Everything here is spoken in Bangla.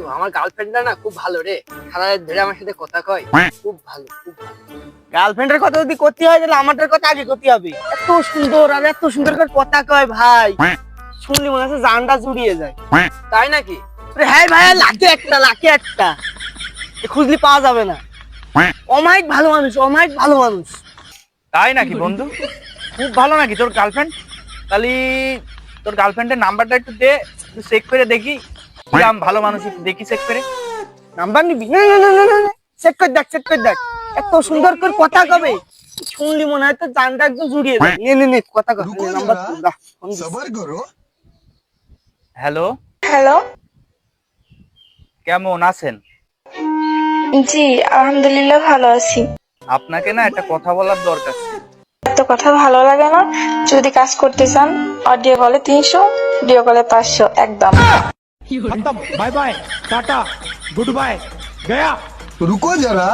বন্ধু আমার গার্লফ্রেন্ডটা না খুব ভালো রে। সারা রাত ধরে আমার সাথে কথা কয়। খুব ভালো খুব ভালো। গার্লফ্রেন্ডের কথা যদি করতে হয় তাহলে আমাদের কথা আগে করতে হবে। এত সুন্দর আর এত সুন্দর করে কথা কয় ভাই। শুনলি মনে হচ্ছে জানটা জুড়িয়ে যায়। তাই নাকি? আরে হ্যাঁ ভাইয়া লাখে একটা লাখে একটা। খুঁজলি পাওয়া যাবে না। অমায়িক ভালো মানুষ অমায়িক ভালো মানুষ। তাই নাকি বন্ধু? খুব ভালো নাকি তোর গার্লফ্রেন্ড তাহলে তোর গার্লফ্রেন্ডের নাম্বারটা একটু দে চেক করে দেখি। ভালো মানুষ দেখি চেক করে। নাম্বার নিবি? চেক করে দেখ চেক করে দেখ। এত সুন্দর করে কথা কবে? শুনলি মনে হয় তো জানটা একদম জুড়িয়ে নে নে নে কথা নাম্বার হ্যালো হ্যালো কেমন আছেন? জি আলহামদুলিল্লাহ ভালো আছি। আপনাকে না একটা কথা বলার দরকার এত কথা ভালো লাগে না। যদি কাজ করতে চান অডিও কলে তিনশো ভিডিও কলে পাঁচশো একদম। खत्म bye bye tata good bye गया रुको जरा